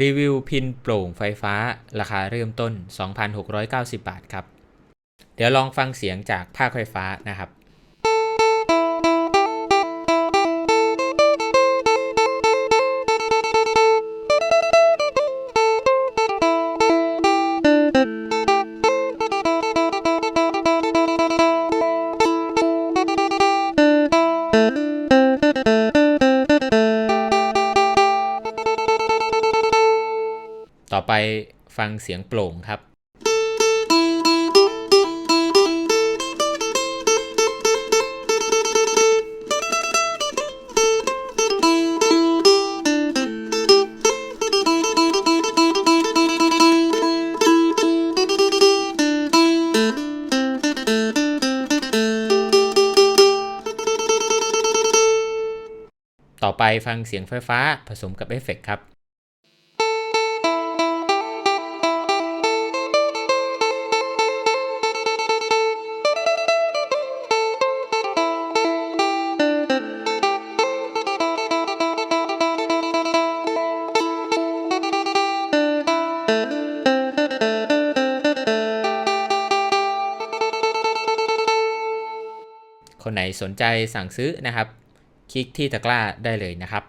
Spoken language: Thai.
รีวิวพินโปร่งไฟฟ้า ราคาเริ่มต้น 2,690 บาทครับ เดี๋ยวลองฟังเสียงจากภาคไฟฟ้านะครับ ต่อไปฟังเสียงโปร่งครับต่อไปฟังเสียงไฟฟ้าผสมกับเอฟเฟกต์ครับ คนไหนสนใจสั่งซื้อนะครับ คลิกที่ตะกร้าได้เลยนะครับ